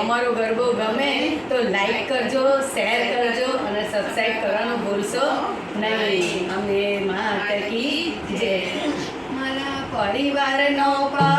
અમારો ગરબો ગમે તો લાઈક કરજો શેર કરજો અને સબસ્ક્રાઈબ કરવાનું ભૂલશો નહીં. અમે માતા કી જય મારા પરિવારનો પા